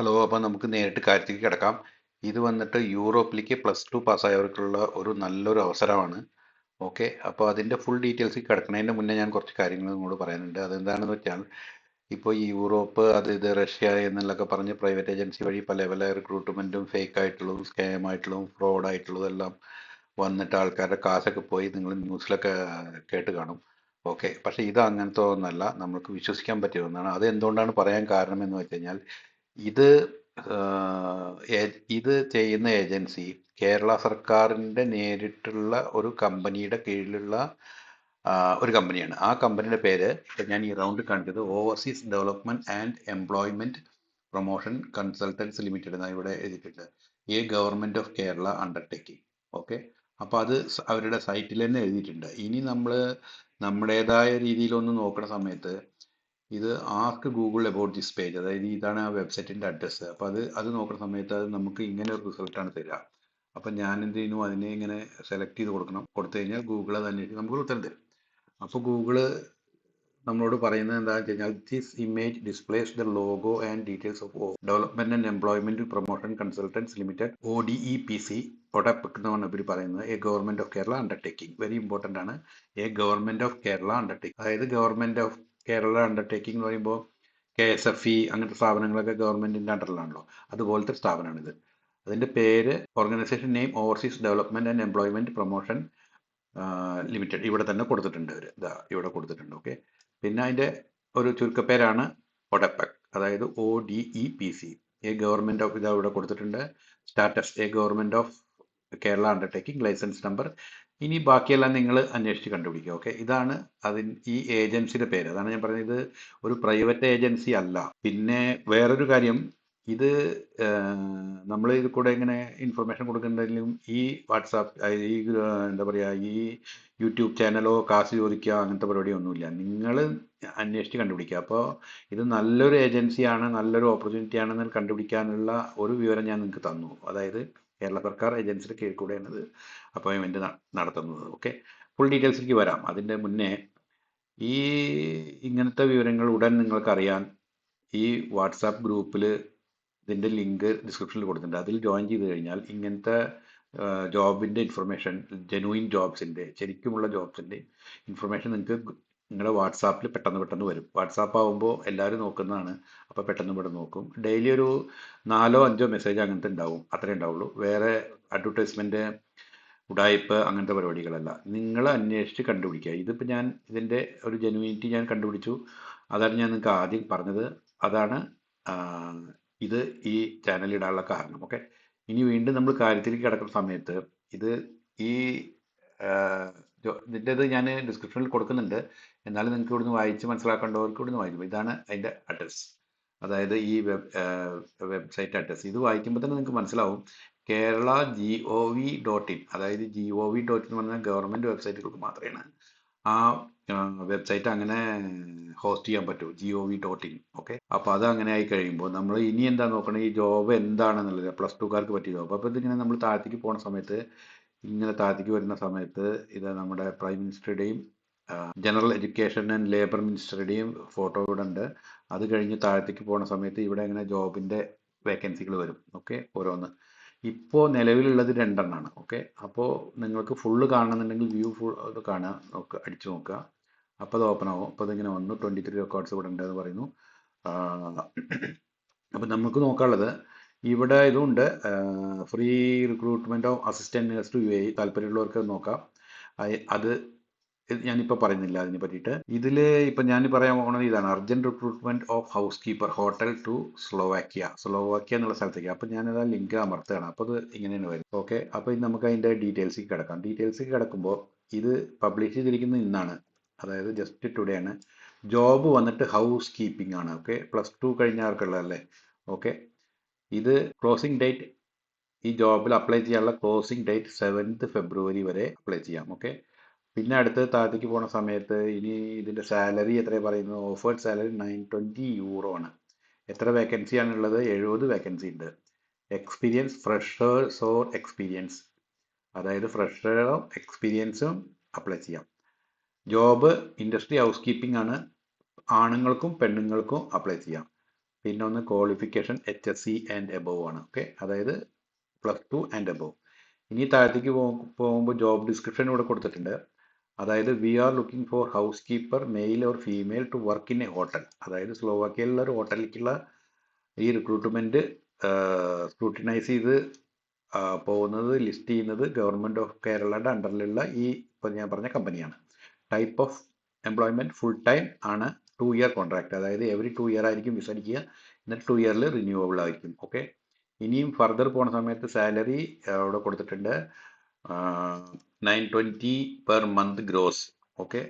Hello അപ്പോൾ നമുക്ക് നേരിട്ട് കാര്യത്തിലേക്ക് കിടക്കാം. ഇത് വന്നിട്ട് യൂറോപ്പിലേക്ക് പ്ലസ് ടു പാസ്സായവർക്കുള്ള ഒരു നല്ലൊരു അവസരമാണ്. ഓക്കെ അപ്പോൾ അതിന്റെ ഫുൾ ഡീറ്റെയിൽസ് കിടക്കുന്നതിന്റെ മുന്നേ ഞാൻ കുറച്ച് കാര്യങ്ങൾ നിങ്ങളോട് പറയാനുണ്ട് അതെന്താണെന്ന് വെച്ചാൽ ഇപ്പോൾ യൂറോപ്പ് അത് ഇത് റഷ്യ എന്നുള്ളൊക്കെ പറഞ്ഞ് പ്രൈവറ്റ് ഏജൻസി വഴി പല പല റിക്രൂട്ട്മെന്റും ഫേക്ക് ആയിട്ടുള്ളതും സ്കാം ആയിട്ടുള്ളതും ഫ്രോഡ് ആയിട്ടുള്ളതും എല്ലാം വന്നിട്ട് ആൾക്കാരുടെ കാശൊക്കെ പോയി നിങ്ങൾ ന്യൂസിലൊക്കെ കേട്ട് കാണും. ഓക്കെ പക്ഷേ ഇത് അങ്ങനത്തെ ഒന്നല്ല. നമുക്ക് വിശ്വസിക്കാൻ പറ്റിയ ഒന്നാണ്. അത് എന്തുകൊണ്ടാണ് പറയാൻ കാരണം എന്ന് വെച്ച് കഴിഞ്ഞാൽ ഇത് ഇത് ചെയ്യുന്ന ഏജൻസി കേരള സർക്കാരിന്റെ നേരിട്ടുള്ള ഒരു കമ്പനിയുടെ കീഴിലുള്ള ഒരു കമ്പനിയാണ്. ആ കമ്പനിയുടെ പേര് ഞാൻ ഈ റൗണ്ട് കാണിച്ചത് overseas development and employment promotion consultants limited എന്നാണ് ഇവിടെ എഴുതിയിട്ടുണ്ട്. A government of Kerala undertaking okay? അപ്പോൾ അത് അവരുടെ സൈറ്റിൽ തന്നെ എഴുതിയിട്ടുണ്ട്. ഇനി നമ്മൾ നമ്മുടേതായ രീതിയിലൊന്ന് നോക്കുന്ന സമയത്ത് ഇത് ആർക്ക് ഗൂഗിൾ അബൌട്ട് ദിസ് പേജ് അതായത് ഇതാണ് ആ വെബ്സൈറ്റിന്റെ അഡ്രസ്സ് അപ്പോൾ അത് അത് നോക്കുന്ന സമയത്ത് അത് നമുക്ക് ഇങ്ങനെ ഒരു റിസൾട്ടാണ് തരിക അപ്പം ഞാൻ എന്ത് ചെയ്യുന്നു? അതിനെ ഇങ്ങനെ സെലക്ട് ചെയ്ത് കൊടുക്കണം. കൊടുത്തു കഴിഞ്ഞാൽ ഗൂഗിൾ അത് അന്വേഷിച്ച് നമുക്ക് ഉത്തരം തരും. അപ്പോൾ ഗൂഗിൾ നമ്മളോട് പറയുന്നത് എന്താണെന്ന് വെച്ച് കഴിഞ്ഞാൽ this image displays the logo and details of development and employment promotion consultants limited O D E P C ODEPC എന്നാണ് ഇവർ പറയുന്നത്. A government of Kerala undertaking very important ആണ്. A government of Kerala undertaking അതായത് government of Kerala undertaking എന്ന് പറയുമ്പോൾ K S F E അങ്ങനത്തെ സ്ഥാപനങ്ങളൊക്കെ ഗവൺമെന്റിന്റെ അണ്ടറിലാണല്ലോ അതുപോലത്തെ സ്ഥാപനമാണിത് അതിന്റെ പേര് organisation name overseas development and employment promotion limited ഇവിടെ തന്നെ കൊടുത്തിട്ടുണ്ട് അവർ ഇതാ ഇവിടെ കൊടുത്തിട്ടുണ്ട്. ഓക്കെ പിന്നെ അതിന്റെ ഒരു ചുരുക്കപ്പേരാണ് ഒഡപ്പക്. അതായത് O D E P C a government of ഇതാ ഇവിടെ കൊടുത്തിട്ടുണ്ട്. Status a government of Kerala undertaking licence number ഇനി ബാക്കിയെല്ലാം നിങ്ങൾ അന്വേഷിച്ച് കണ്ടുപിടിക്കുക ഓക്കെ ഇതാണ് അതിന് ഈ ഏജൻസിയുടെ പേര്. അതാണ് ഞാൻ പറഞ്ഞത് ഒരു പ്രൈവറ്റ് ഏജൻസി അല്ല. പിന്നെ വേറൊരു കാര്യം ഇത് നമ്മൾ ഇത് കൂടെ ഇങ്ങനെ ഇൻഫർമേഷൻ കൊടുക്കുന്നുണ്ടെങ്കിലും ഈ വാട്സാപ്പ് ഈ എന്താ പറയുക ഈ യൂട്യൂബ് ചാനലോ കാശ് ചോദിക്കുക അങ്ങനത്തെ പരിപാടിയൊന്നുമില്ല. നിങ്ങൾ അന്വേഷിച്ച് കണ്ടുപിടിക്കുക. അപ്പോൾ ഇത് നല്ലൊരു ഏജൻസിയാണ് നല്ലൊരു ഓപ്പർച്യൂണിറ്റി ആണെന്ന് കണ്ടുപിടിക്കാനുള്ള ഒരു വിവരം ഞാൻ നിങ്ങൾക്ക് തന്നു. അതായത് കേരള സർക്കാർ ഏജൻസിയുടെ കീഴിൽ കൂടെയാണ് ഇത് അപ്പോയിൻമെന്റ് നടത്തുന്നത്. ഓക്കെ ഫുൾ ഡീറ്റെയിൽസിലേക്ക് വരാം. അതിന്റെ മുന്നേ ഈ ഇങ്ങനത്തെ വിവരങ്ങൾ ഉടൻ നിങ്ങൾക്കറിയാൻ ഈ വാട്സാപ്പ് ഗ്രൂപ്പിൽ ഇതിന്റെ ലിങ്ക് ഡിസ്ക്രിപ്ഷനിൽ കൊടുത്തിട്ടുണ്ട്. അതിൽ ജോയിൻ ചെയ്ത് കഴിഞ്ഞാൽ ഇങ്ങനത്തെ ജോബിന്റെ ഇൻഫർമേഷൻ ജെനുവിൻ ജോബ്സിന്റെ ശരിക്കുമുള്ള ജോബ്സിന്റെ ഇൻഫർമേഷൻ നിങ്ങൾക്ക് നിങ്ങളുടെ വാട്സാപ്പിൽ പെട്ടെന്ന് പെട്ടെന്ന് വരും. വാട്സാപ്പ് ആകുമ്പോൾ എല്ലാവരും നോക്കുന്നതാണ്. അപ്പോൾ പെട്ടെന്ന് ഇവിടെ നോക്കും. ഡെയിലി ഒരു നാലോ അഞ്ചോ മെസ്സേജ് അങ്ങനത്തെ ഉണ്ടാവും. അത്രേ ഉണ്ടാവുള്ളൂ. വേറെ അഡ്വർടൈസ്മെന്റ് ഉടായ്പ് അങ്ങനത്തെ പരിപാടികളല്ല. നിങ്ങൾ അന്വേഷിച്ച് കണ്ടുപിടിക്കുക. ഇതിപ്പോൾ ഞാൻ ഇതിന്റെ ഒരു ജെനുവിനിറ്റി ഞാൻ കണ്ടുപിടിച്ചു. അതാണ് ഞാൻ നിങ്ങൾക്ക് ആദ്യം പറഞ്ഞത്. അതാണ് ഇത് ഈ ചാനൽ ഇടാനുള്ള കാരണം. ഓക്കെ ഇനി വീണ്ടും നമ്മൾ കാര്യത്തിലേക്ക് കിടക്കുന്ന സമയത്ത് ഇത് ഈ ഇതിന്റെത് ഞാൻ ഡിസ്ക്രിപ്ഷനിൽ കൊടുക്കുന്നുണ്ട്. എന്നാലും നിങ്ങൾക്ക് ഇവിടുന്ന് വായിച്ച് മനസ്സിലാക്കേണ്ടവർക്ക് ഇവിടുന്ന് വായിക്കും ഇതാണ് അതിന്റെ അഡ്രസ്സ് അതായത് ഈ വെബ് വെബ്സൈറ്റ് അഡ്രസ്സ് ഇത് വായിക്കുമ്പോൾ തന്നെ നിങ്ങൾക്ക് മനസ്സിലാവും. Kerala G O V dot in അതായത് G O V dot in എന്ന് പറഞ്ഞാൽ ഗവൺമെന്റ് വെബ്സൈറ്റുകൾക്ക് മാത്രമാണ്. ആ വെബ്സൈറ്റ് അങ്ങനെ ഹോസ്റ്റ് ചെയ്യാൻ പറ്റൂ. G O V dot in okay അപ്പോൾ അത് അങ്ങനെ ആയി കഴിയുമ്പോൾ നമ്മൾ ഇനി എന്താ നോക്കണേ? ഈ ജോബ് എന്താണെന്നുള്ളത്. പ്ലസ് ടുക്കാർക്ക് പറ്റിയ ജോബ് അപ്പോൾ ഇതിങ്ങനെ നമ്മൾ താഴത്തേക്ക് പോകുന്ന സമയത്ത് ഇങ്ങനെ താഴത്തേക്ക് വരുന്ന സമയത്ത് ഇത് നമ്മുടെ പ്രൈം മിനിസ്റ്ററുടെയും ജനറൽ എഡ്യൂക്കേഷൻ ആൻഡ് ലേബർ മിനിസ്റ്ററുടെയും ഫോട്ടോ ഇവിടെ ഉണ്ട്. അത് കഴിഞ്ഞ് താഴത്തേക്ക് പോകുന്ന സമയത്ത് ഇവിടെ ഇങ്ങനെ ജോബിന്റെ വേക്കൻസികൾ വരും. ഓക്കെ ഓരോന്ന്. ഇപ്പോൾ നിലവിലുള്ളത് രണ്ടെണ്ണമാണ് ഓക്കെ? അപ്പോൾ നിങ്ങൾക്ക് ഫുള്ള് കാണണമെന്നുണ്ടെങ്കിൽ വ്യൂ ഫുൾ അത് കാണുക നോക്ക് അടിച്ചു നോക്കുക. അപ്പോൾ അത് ഓപ്പൺ ആവും. അപ്പോൾ അതിങ്ങനെ വന്നു. ട്വന്റി ത്രീ റെക്കോർഡ്സ് ഇവിടെ ഉണ്ട് എന്ന് പറയുന്നു. അപ്പോൾ നമുക്ക് നോക്കാനുള്ളത് ഇവിടെ ഇതുണ്ട്. Free recruitment of assistant nurse to U A താല്പര്യമുള്ളവർക്ക് നോക്കാം. അത് ഞാനിപ്പോൾ പറയുന്നില്ല അതിനെ പറ്റിയിട്ട്. ഇതിൽ ഇപ്പം ഞാൻ പറയാൻ പോകുന്നത് ഇതാണ്. Urgent recruitment of housekeeper hotel to Slovakia Slovakia എന്നുള്ള സ്ഥലത്തേക്ക്. അപ്പം ഞാനത് ആ ലിങ്ക് അമർത്തുകയാണ്. അപ്പോൾ അത് ഇങ്ങനെയാണ് വരും ഓക്കെ അപ്പോൾ നമുക്ക് അതിന്റെ ഡീറ്റെയിൽസിലേക്ക് കിടക്കാം. ഡീറ്റെയിൽസിലേക്ക് കിടക്കുമ്പോൾ ഇത് പബ്ലിഷ് ചെയ്തിരിക്കുന്നത് ഇന്നാണ്. അതായത് ജസ്റ്റ് ടുഡേ ആണ്. ജോബ് വന്നിട്ട് ഹൗസ് കീപ്പിംഗ് ആണ്. ഓക്കെ പ്ലസ് ടു കഴിഞ്ഞ ആൾക്കുള്ളതല്ലേ? ഓക്കെ ഇത് ക്ലോസിംഗ് ഡേറ്റ് ഈ ജോബിൽ അപ്ലൈ ചെയ്യാനുള്ള ക്ലോസിംഗ് ഡേറ്റ് സെവൻത്ത് ഫെബ്രുവരി വരെ അപ്ലൈ ചെയ്യാം. ഓക്കെ പിന്നെ അടുത്ത് താഴത്തേക്ക് പോണ സമയത്ത് ഇനി ഇതിന്റെ സാലറി എത്രയാണ് പറയുന്നത്? Offered salary nine twenty euro ആണ്. എത്ര വേക്കൻസി ആണുള്ളത് എഴുപത് വേക്കൻസി ഉണ്ട്. എക്സ്പീരിയൻസ് ഫ്രഷേഴ്സ് ഓർ എക്സ്പീരിയൻസ് അതായത് ഫ്രഷറോ എക്സ്പീരിയൻസും അപ്ലൈ ചെയ്യാം. ജോബ് ഇൻഡസ്ട്രി ഹൗസ് കീപ്പിംഗ് ആണ്. ആണുങ്ങൾക്കും പെണ്ണുങ്ങൾക്കും അപ്ലൈ ചെയ്യാം. പിന്നെ ഒന്ന് qualification H S C and above ആണ്. ഓക്കെ അതായത് പ്ലസ് ടു ആൻഡ് എബോവ് ഇനി താഴത്തേക്ക് പോകുമ്പോൾ ജോബ് ഡിസ്ക്രിപ്ഷൻ ഇവിടെ കൊടുത്തിട്ടുണ്ട്. അതായത് we are looking for housekeeper male or female to work in a hotel അതായത് സ്ലോവാക്കിയയിലുള്ള ഒരു ഹോട്ടലിലേക്കുള്ള ഈ റിക്രൂട്ട്മെന്റ് സ്ക്രൂട്ടിനൈസ് ചെയ്ത് പോകുന്നത് ലിസ്റ്റ് ചെയ്യുന്നത് ഗവൺമെന്റ് ഓഫ് കേരളയുടെ അണ്ടറിലുള്ള ഈ ഇപ്പോൾ ഞാൻ പറഞ്ഞ കമ്പനിയാണ് type of employment full time ആണ് ടു ഇയർ കോൺട്രാക്ട് അതായത് എവറി ടു ഇയർ ആയിരിക്കും വിസ അടിക്കുക. എന്നിട്ട് ടു ഇയറിൽ റിന്യൂവബിൾ ആയിരിക്കും. ഓക്കെ ഇനിയും ഫർദർ പോണ സമയത്ത് സാലറി അവിടെ കൊടുത്തിട്ടുണ്ട്. Nine twenty per month gross okay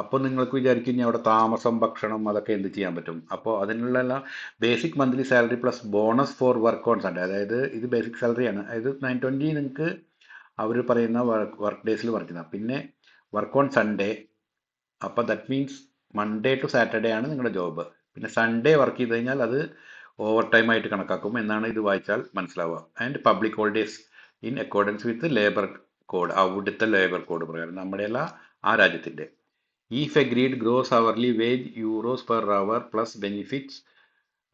അപ്പോൾ നിങ്ങൾക്ക് വിചാരിക്കും ഇനി അവിടെ താമസം ഭക്ഷണം അതൊക്കെ എന്ത് ചെയ്യാൻ പറ്റും. അപ്പോൾ അതിനുള്ള basic monthly salary plus bonus for work on Sunday അതായത് ഇത് ബേസിക് സാലറിയാണ് അതായത് നയൻ ട്വന്റി നിങ്ങൾക്ക് അവർ പറയുന്ന വർക്ക് വർക്ക് ഡേയ്സിൽ വർക്ക് ചെയ്യുന്നത്. പിന്നെ വർക്ക് ഓൺ സൺഡേ അപ്പോൾ that means Monday to Saturday ആണ് നിങ്ങളുടെ ജോബ് പിന്നെ സൺഡേ വർക്ക് ചെയ്ത് കഴിഞ്ഞാൽ അത് ഓവർ ടൈം ആയിട്ട് കണക്കാക്കും. എന്നാണ് ഇത് വായിച്ചാൽ മനസ്സിലാവുക. And public holidays in accordance with labour code അവിടുത്തെ ലേബർ കോഡ് പ്രകാരം നമ്മുടെയല്ല ആ രാജ്യത്തിന്റെ. If agreed gross hourly wage euros per hour plus benefits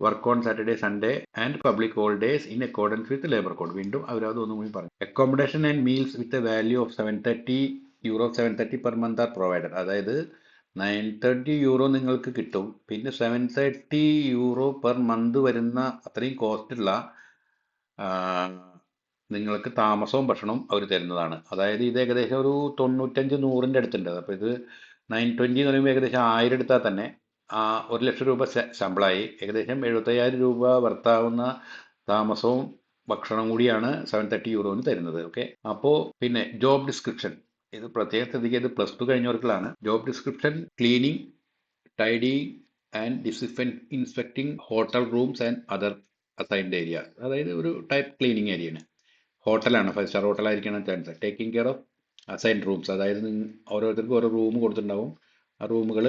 work on Saturday Sunday and public holidays in accordance with labour code വീണ്ടും അവർ അതൊന്നും കൂടി പറഞ്ഞു. Accommodation and meals with a value of seven thirty euro seven thirty per month are provided അതായത് nine thirty euro നിങ്ങൾക്ക് കിട്ടും. പിന്നെ seven thirty euro per month വരുന്ന അത്രയും കോസ്റ്റുള്ള നിങ്ങൾക്ക് താമസവും ഭക്ഷണവും അവർ തരുന്നതാണ്. അതായത് ഇത് ഏകദേശം ഒരു തൊണ്ണൂറ്റഞ്ച് നൂറിന്റെ അടുത്തുണ്ട്. അപ്പോൾ ഇത് നയൻ ട്വന്റി എന്ന് പറയുമ്പോൾ ഏകദേശം ആയിരം എടുത്താൽ തന്നെ ഒരു ലക്ഷം രൂപ ശമ്പളമായി ഏകദേശം എഴുപത്തയ്യായിരം രൂപ വർത്താവുന്ന താമസവും ഭക്ഷണം കൂടിയാണ് സെവൻ തേർട്ടി യൂറോന് തരുന്നത്. ഓക്കെ? അപ്പോൾ പിന്നെ ജോബ് ഡിസ്ക്രിപ്ഷൻ ഇത് പ്രത്യേകം ശ്രദ്ധിക്കുക ഇത് plus two കഴിഞ്ഞവർക്കുള്ളതാണ്. Job description cleaning tidying and disinfect inspecting hotel rooms and other assigned area അതായത് ഒരു ടൈപ്പ് ക്ലീനിങ് ഏരിയയാണ് ഹോട്ടലാണ്. Five star ഹോട്ടലായിരിക്കണം chance taking care of assign rooms അതായത് ഓരോരുത്തർക്കും ഓരോ റൂം കൊടുത്തിട്ടുണ്ടാവും. ആ റൂമുകൾ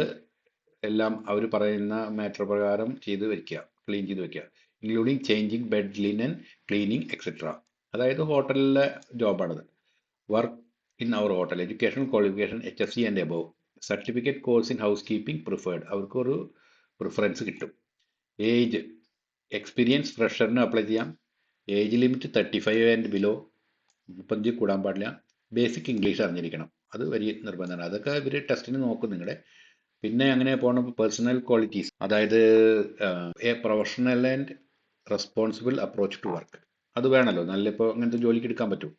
എല്ലാം അവർ പറയുന്ന മാറ്റർ പ്രകാരം ചെയ്ത് വെക്കുക ക്ലീൻ ചെയ്ത് വെക്കുക. Including changing bed linen cleaning etcetera അതായത് ഹോട്ടലിലെ ജോബാണത്. Work in our hotel education qualification H S C and above certificate course in housekeeping preferred അവർക്കൊരു പ്രിഫറൻസ് കിട്ടും. ഏജ് എക്സ്പീരിയൻസ് ഫ്രഷറിന് അപ്ലൈ ചെയ്യാം. Age limit thirty five and below മുപ്പത്തഞ്ച് കൂടാൻ പാടില്ല. Basic English അറിഞ്ഞിരിക്കണം. അത് വലിയ നിർബന്ധമാണ്. അതൊക്കെ ഇവർ ടെസ്റ്റിന് നോക്കും നിങ്ങളുടെ പിന്നെ അങ്ങനെ പോകണം പേഴ്സണൽ ക്വാളിറ്റീസ് അതായത് a professional and responsible approach to work അത് വേണമല്ലോ നല്ല ഇപ്പോൾ അങ്ങനത്തെ ജോലിക്ക് എടുക്കാൻ പറ്റും.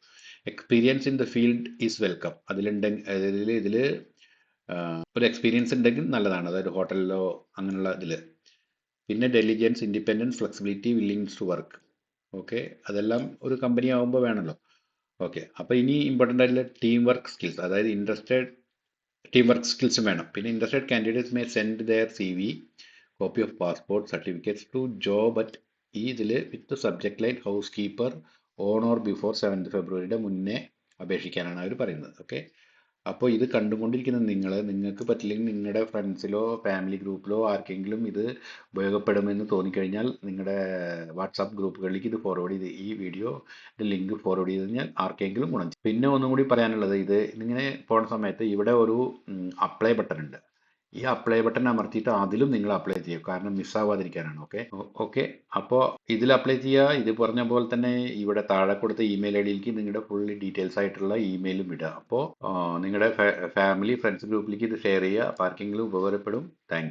Experience in the field is welcome അതിലുണ്ടെങ്കിൽ അതിൽ ഇതിൽ ഒരു എക്സ്പീരിയൻസ് ഉണ്ടെങ്കിൽ നല്ലതാണ്. അതായത് ഹോട്ടലിലോ അങ്ങനെയുള്ള ഇതിൽ പിന്നെ diligence independence flexibility willingness to work okay അതെല്ലാം ഒരു കമ്പനി ആകുമ്പോൾ വേണമല്ലോ ഓക്കെ അപ്പോൾ ഇനി ഇമ്പോർട്ടന്റ് ആയിട്ടുള്ള ടീം വർക്ക് സ്കിൽസ് അതായത് ഇൻട്രസ്റ്റഡ് ടീം വർക്ക് സ്കിൽസും വേണം. പിന്നെ interested candidates may send their C V copy of passport certificates to job at ഈ ഇതിൽ with subject line house keeper on or before seventh ഫെബ്രുവരിയുടെ മുന്നേ അപേക്ഷിക്കാനാണ് അവർ പറയുന്നത്. ഓക്കെ അപ്പോൾ ഇത് കണ്ടുകൊണ്ടിരിക്കുന്ന നിങ്ങൾ നിങ്ങൾക്ക് പറ്റില്ലെങ്കിൽ നിങ്ങളുടെ ഫ്രണ്ട്സിലോ ഫാമിലി ഗ്രൂപ്പിലോ ആർക്കെങ്കിലും ഇത് ഉപയോഗപ്പെടുമെന്ന് തോന്നിക്കഴിഞ്ഞാൽ നിങ്ങളുടെ വാട്സാപ്പ് ഗ്രൂപ്പുകളിലേക്ക് ഇത് ഫോർവേഡ് ചെയ്ത് ഈ വീഡിയോ ലിങ്ക് ഫോർവേഡ് ചെയ്ത് കഴിഞ്ഞാൽ ആർക്കെങ്കിലും ഗുണം പിന്നെ ഒന്നും കൂടി പറയാനുള്ളത് ഇത് ഇങ്ങനെ പോണ സമയത്ത് ഇവിടെ ഒരു അപ്ലൈ ബട്ടൺ ഉണ്ട്. ഈ അപ്ലൈ ബട്ടൺ അമർത്തിയിട്ട് അതിലും നിങ്ങൾ അപ്ലൈ ചെയ്യുക. കാരണം മിസ്സാവാതിരിക്കാനാണ് ഓക്കെ ഓക്കെ അപ്പോൾ ഇതിൽ അപ്ലൈ ചെയ്യുക. ഇത് പറഞ്ഞ പോലെ തന്നെ ഇവിടെ താഴെ കൊടുത്ത ഇമെയിൽ ഐ ഡിയിലേക്ക് നിങ്ങളുടെ ഫുൾ ഡീറ്റെയിൽസ് ആയിട്ടുള്ള ഇമെയിലും ഇടുക. അപ്പോൾ നിങ്ങളുടെ ഫാമിലി ഫ്രണ്ട്സ് ഗ്രൂപ്പിലേക്ക് ഇത് ഷെയർ ചെയ്യുക. ആർക്കെങ്കിലും ഉപകാരപ്പെടും. താങ്ക്